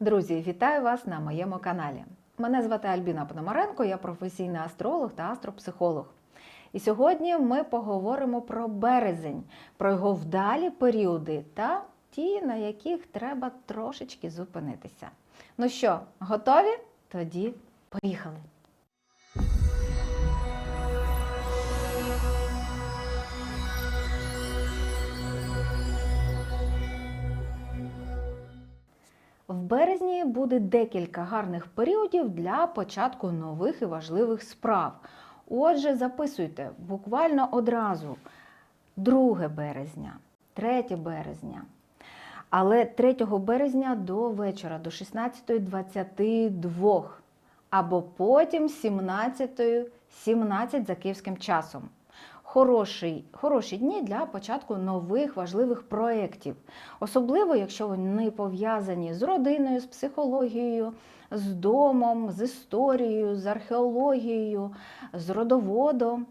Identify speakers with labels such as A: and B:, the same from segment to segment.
A: Друзі, вітаю вас на моєму каналі. Мене звати Альбіна Пономаренко, я професійний астролог та астропсихолог. І сьогодні ми поговоримо про березень, про його вдалі періоди та ті, на яких треба трошечки зупинитися. Ну що, готові? Тоді поїхали! В березні буде декілька гарних періодів для початку нових і важливих справ. Отже, записуйте буквально одразу 2 березня, 3 березня. Але 3 березня до вечора, до 16.22, або потім 17.17 за київським часом. Хороший, хороші дні для початку нових важливих проєктів. Особливо, якщо вони пов'язані з родиною, з психологією, з домом, з історією, з археологією, з родоводом.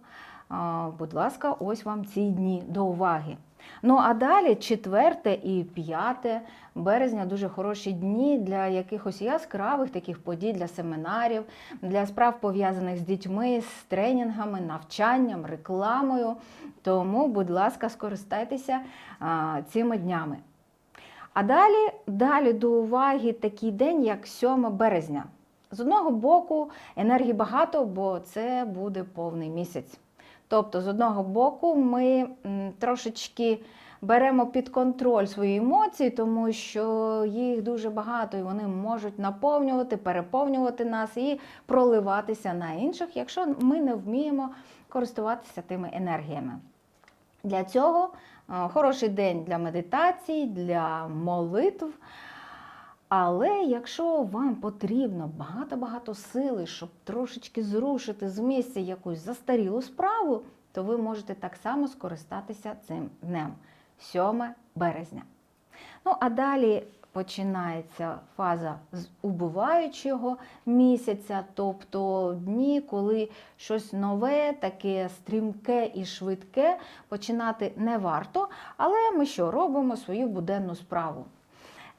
A: Будь ласка, ось вам ці дні до уваги. Ну а далі 4 і 5 березня дуже хороші дні для якихось яскравих таких подій, для семінарів, для справ пов'язаних з дітьми, з тренінгами, навчанням, рекламою. Тому, будь ласка, скористайтеся а, цими днями. А далі, далі до уваги такий день, як 7 березня. З одного боку, енергії багато, бо це буде повний місяць. Тобто, з одного боку, ми трошечки беремо під контроль свої емоції, тому що їх дуже багато і вони можуть наповнювати, переповнювати нас і проливатися на інших, якщо ми не вміємо користуватися тими енергіями. Для цього е, хороший день для медитацій, для молитв. Але якщо вам потрібно багато-багато сили, щоб трошечки зрушити з місця якусь застарілу справу, то ви можете так само скористатися цим днем 7 березня. Ну, а далі починається фаза з убуваючого місяця, тобто дні, коли щось нове, таке стрімке і швидке починати не варто, але ми що робимо свою буденну справу.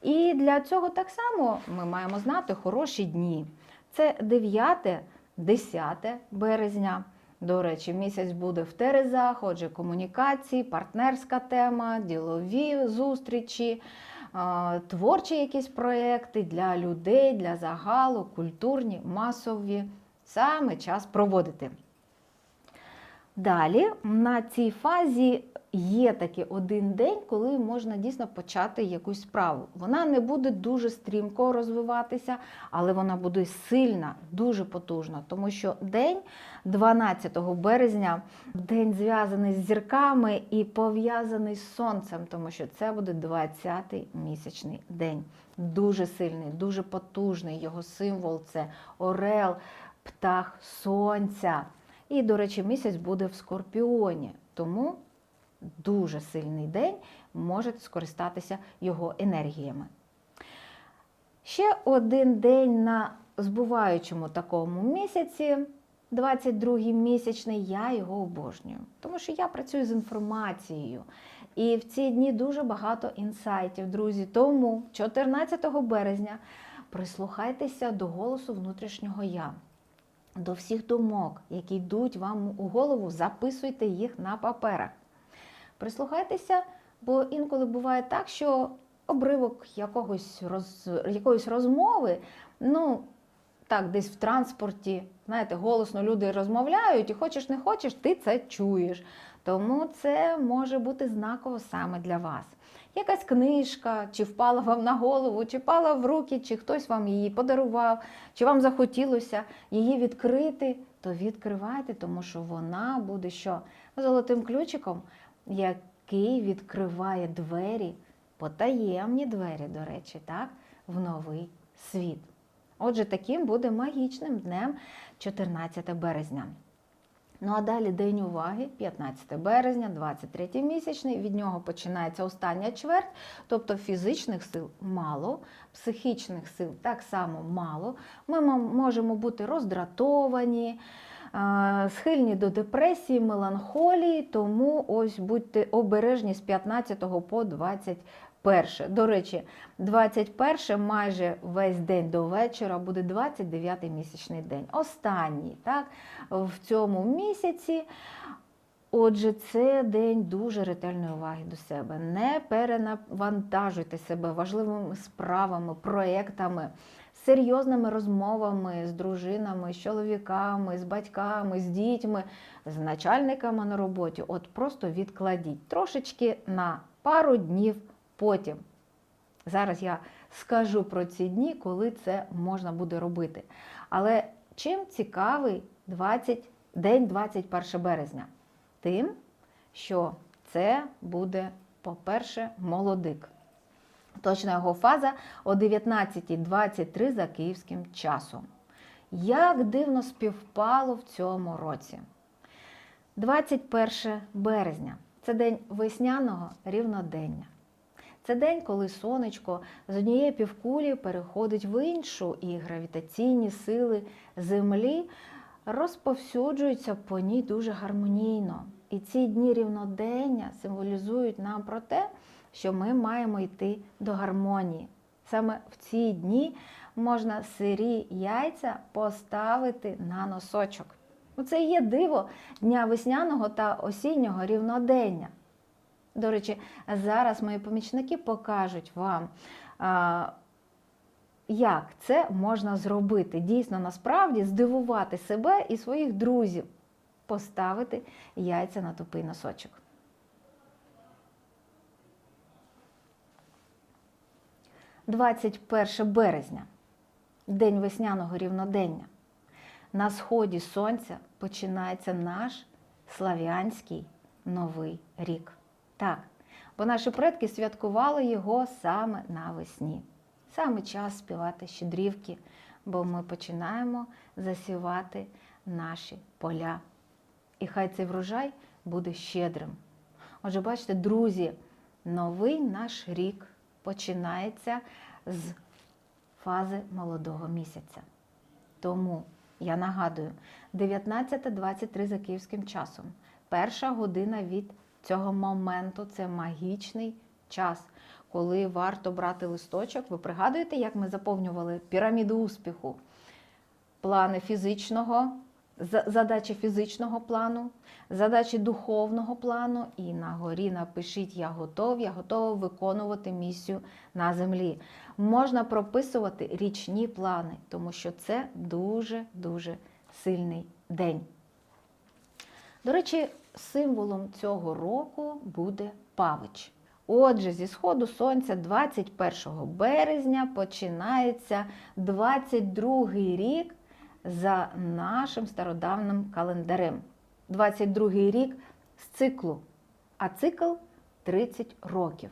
A: І для цього так само ми маємо знати хороші дні. Це 9, 10 березня. До речі, місяць буде в Терезах, отже, комунікації, партнерська тема, ділові зустрічі, творчі якісь проекти для людей, для загалу, культурні, масові. Саме час проводити. Далі на цій фазі є такий один день, коли можна дійсно почати якусь справу. Вона не буде дуже стрімко розвиватися, але вона буде сильна, дуже потужна, тому що день 12 березня, день зв'язаний з зірками і пов'язаний з сонцем, тому що це буде 20-й місячний день. Дуже сильний, дуже потужний. Його символ це орел, птах сонця. І, до речі, місяць буде в Скорпіоні, тому дуже сильний день, можете скористатися його енергіями. Ще один день на збуваючому такому місяці, 22-й місячний, я його обожнюю, тому що я працюю з інформацією. І в ці дні дуже багато інсайтів, друзі. Тому 14 березня прислухайтеся до голосу внутрішнього я до всіх думок, які йдуть вам у голову, записуйте їх на паперах. Прислухайтеся, бо інколи буває так, що обривок якогось роз, якоїсь розмови, ну, так, десь в транспорті, знаєте, голосно люди розмовляють, і хочеш не хочеш, ти це чуєш. Тому це може бути знаково саме для вас. Якась книжка, чи впала вам на голову, чи впала в руки, чи хтось вам її подарував, чи вам захотілося її відкрити, то відкривайте, тому що вона буде що золотим ключиком, який відкриває двері, потаємні двері, до речі, так, в новий світ. Отже, таким буде магічним днем 14 березня. Ну а далі день уваги, 15 березня, 23 місячний. Від нього починається остання чверть, тобто фізичних сил мало, психічних сил так само мало. Ми можемо бути роздратовані, схильні до депресії, меланхолії, тому ось будьте обережні з 15 по 21 21. До речі, 21 майже весь день до вечора буде 29-й місячний день. Останній, так, в цьому місяці. Отже, це день дуже ретельної уваги до себе. Не перенавантажуйте себе важливими справами, проєктами, серйозними розмовами з дружинами, з чоловіками, з батьками, з дітьми, з начальниками на роботі. От просто відкладіть трошечки на пару днів потім. Зараз я скажу про ці дні, коли це можна буде робити. Але чим цікавий 20, день 21 березня? Тим, що це буде, по-перше, молодик. Точна його фаза о 19.23 за київським часом. Як дивно співпало в цьому році. 21 березня це день весняного рівнодення. Це день, коли сонечко з однієї півкулі переходить в іншу, і гравітаційні сили Землі розповсюджуються по ній дуже гармонійно. І ці дні рівнодення символізують нам про те, що ми маємо йти до гармонії. Саме в ці дні можна сирі яйця поставити на носочок. Це є диво дня весняного та осіннього рівнодення. До речі, зараз мої помічники покажуть вам, як це можна зробити. Дійсно, насправді здивувати себе і своїх друзів, поставити яйця на тупий носочок. «21 березня, день весняного рівнодення. На сході сонця починається наш слав'янський новий рік. Так, бо наші предки святкували його саме навесні. Саме час співати щедрівки, бо ми починаємо засівати наші поля. І хай цей врожай буде щедрим. Отже, бачите, друзі, новий наш рік починається з фази молодого місяця. Тому я нагадую, 19.23 за київським часом. Перша година від цього моменту це магічний час, коли варто брати листочок. Ви пригадуєте, як ми заповнювали піраміду успіху, плани фізичного, задачі фізичного плану, задачі духовного плану, і на горі напишіть Я готов, я готова виконувати місію на землі. Можна прописувати річні плани, тому що це дуже-дуже сильний день. До речі, символом цього року буде павич. Отже, зі сходу сонця 21 березня починається 22-й рік за нашим стародавним календарем. 22-й рік з циклу, а цикл 30 років.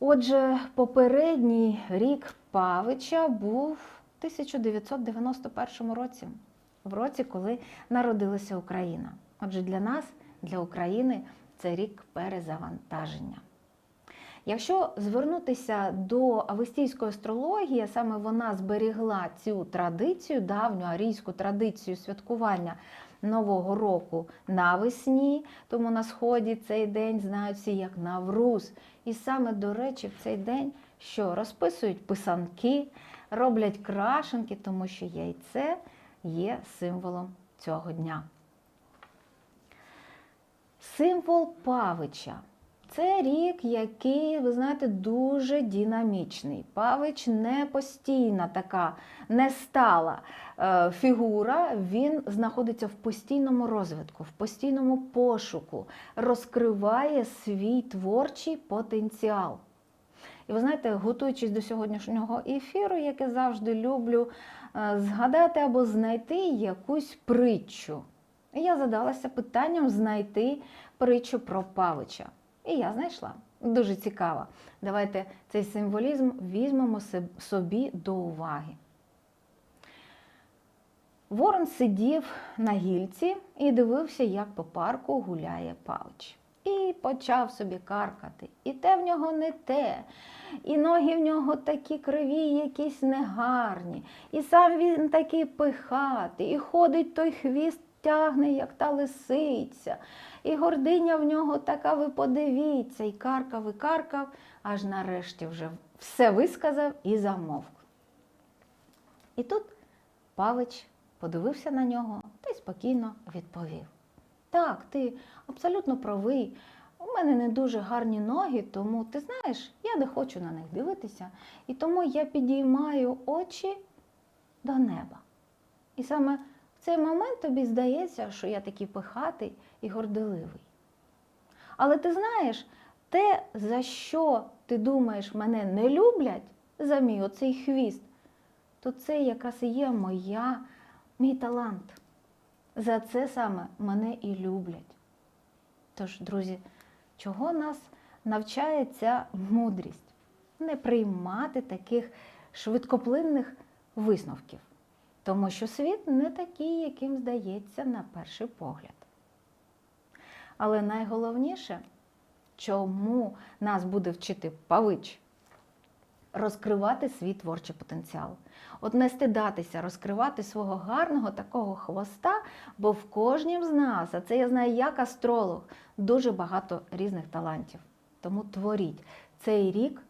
A: Отже, попередній рік Павича був в 1991 році, в році, коли народилася Україна. Отже, для нас, для України, це рік перезавантаження. Якщо звернутися до авестійської астрології, саме вона зберігла цю традицію, давню арійську традицію святкування Нового року навесні, тому на сході цей день знають всі як Навруз. І саме, до речі, в цей день що розписують писанки, роблять крашенки, тому що яйце є символом цього дня. Символ Павича. Це рік, який, ви знаєте, дуже динамічний. Павич не постійна така нестала е, фігура, він знаходиться в постійному розвитку, в постійному пошуку, розкриває свій творчий потенціал. І ви знаєте, готуючись до сьогоднішнього ефіру, як завжди люблю, е, згадати або знайти якусь притчу. І я задалася питанням знайти притчу про Павича. І я знайшла. Дуже цікаво. Давайте цей символізм візьмемо собі до уваги. Ворон сидів на гільці і дивився, як по парку гуляє Павич. І почав собі каркати. І те в нього не те, і ноги в нього такі криві, якісь негарні, і сам він такий пихатий, і ходить той хвіст тягне, як та лисиця, і гординя в нього така, ви подивіться, і каркав, і каркав, аж нарешті вже все висказав і замовк. І тут Павич подивився на нього та й спокійно відповів: Так, ти абсолютно правий. У мене не дуже гарні ноги, тому ти знаєш, я не хочу на них дивитися, і тому я підіймаю очі до неба. І саме цей момент тобі здається, що я такий пихатий і горделивий. Але ти знаєш, те, за що ти думаєш, мене не люблять, за мій оцей хвіст, то це якраз і є моя, мій талант. За це саме мене і люблять. Тож, друзі, чого нас навчає ця мудрість? Не приймати таких швидкоплинних висновків, тому що світ не такий, яким здається на перший погляд. Але найголовніше, чому нас буде вчити павич, розкривати свій творчий потенціал. От не стидатися, розкривати свого гарного такого хвоста, бо в кожнім з нас, а це я знаю як астролог, дуже багато різних талантів. Тому творіть. Цей рік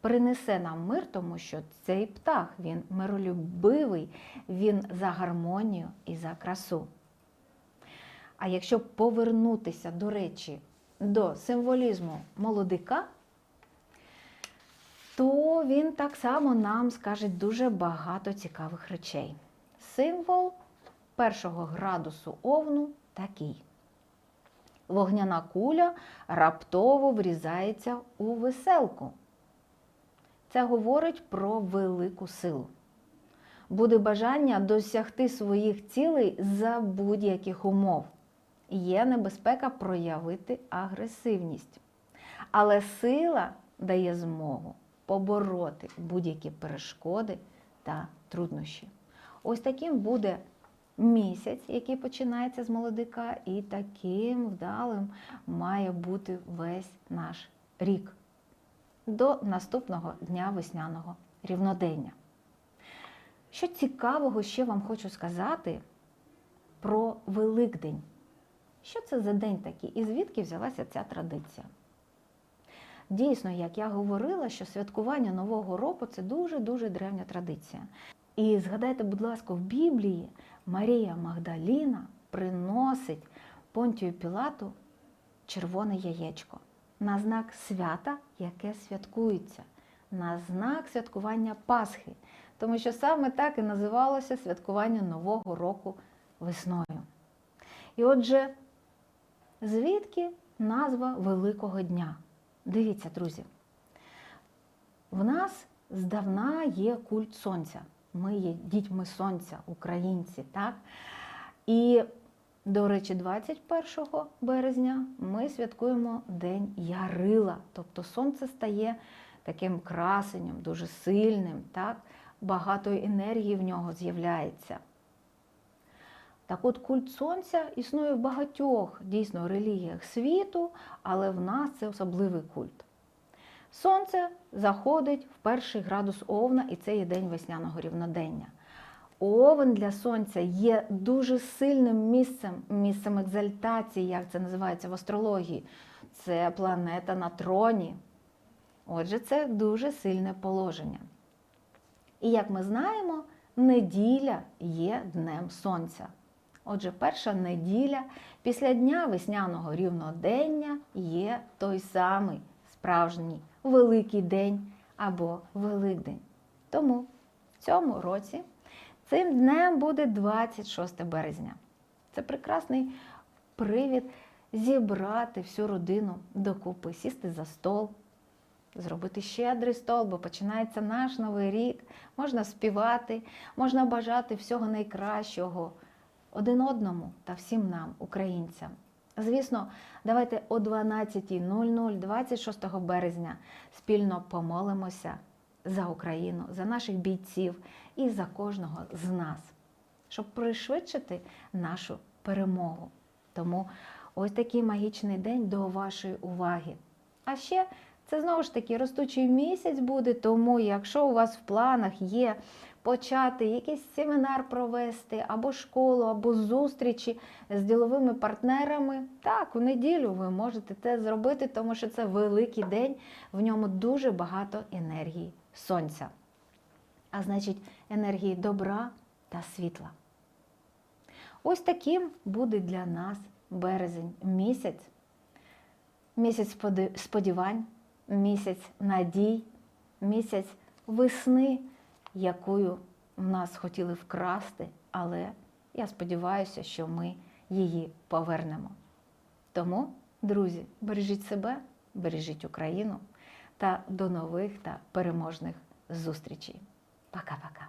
A: принесе нам мир, тому що цей птах він миролюбивий, він за гармонію і за красу. А якщо повернутися, до речі, до символізму молодика, то він так само нам скаже дуже багато цікавих речей. Символ першого градусу овну такий. Вогняна куля раптово врізається у веселку. Це говорить про велику силу. Буде бажання досягти своїх цілей за будь-яких умов. Є небезпека проявити агресивність. Але сила дає змогу побороти будь-які перешкоди та труднощі. Ось таким буде місяць, який починається з молодика, і таким вдалим має бути весь наш рік до наступного дня весняного рівнодення. Що цікавого ще вам хочу сказати про Великдень. Що це за день такий і звідки взялася ця традиція? Дійсно, як я говорила, що святкування Нового року це дуже-дуже древня традиція. І згадайте, будь ласка, в Біблії Марія Магдаліна приносить Понтію Пілату червоне яєчко на знак свята, яке святкується, на знак святкування Пасхи. Тому що саме так і називалося святкування Нового року весною. І отже, звідки назва Великого Дня? Дивіться, друзі, в нас здавна є культ сонця. Ми є дітьми сонця, українці, так? І, до речі, 21 березня ми святкуємо День Ярила. Тобто сонце стає таким красенням, дуже сильним, так? багато енергії в нього з'являється. Так от культ сонця існує в багатьох дійсно релігіях світу, але в нас це особливий культ. Сонце заходить в перший градус овна, і це є день весняного рівнодення. Овен для сонця є дуже сильним місцем, місцем екзальтації, як це називається в астрології. Це планета на троні. Отже, це дуже сильне положення. І як ми знаємо, неділя є днем сонця. Отже, перша неділя після дня весняного рівнодення є той самий справжній Великий день або Великдень. Тому в цьому році цим днем буде 26 березня. Це прекрасний привід зібрати всю родину докупи, сісти за стол, зробити щедрий стол, бо починається наш новий рік. Можна співати, можна бажати всього найкращого один одному та всім нам, українцям. Звісно, давайте о 12.00, 26 березня, спільно помолимося за Україну, за наших бійців і за кожного з нас, щоб пришвидшити нашу перемогу. Тому ось такий магічний день до вашої уваги. А ще Це знову ж таки ростучий місяць буде, тому якщо у вас в планах є почати якийсь семінар провести, або школу, або зустрічі з діловими партнерами, так, у неділю ви можете це зробити, тому що це великий день, в ньому дуже багато енергії сонця. А значить, енергії добра та світла. Ось таким буде для нас березень місяць, місяць сподівань, місяць надій, місяць весни, якою в нас хотіли вкрасти, але я сподіваюся, що ми її повернемо. Тому, друзі, бережіть себе, бережіть Україну та до нових та переможних зустрічей. Пока-пока.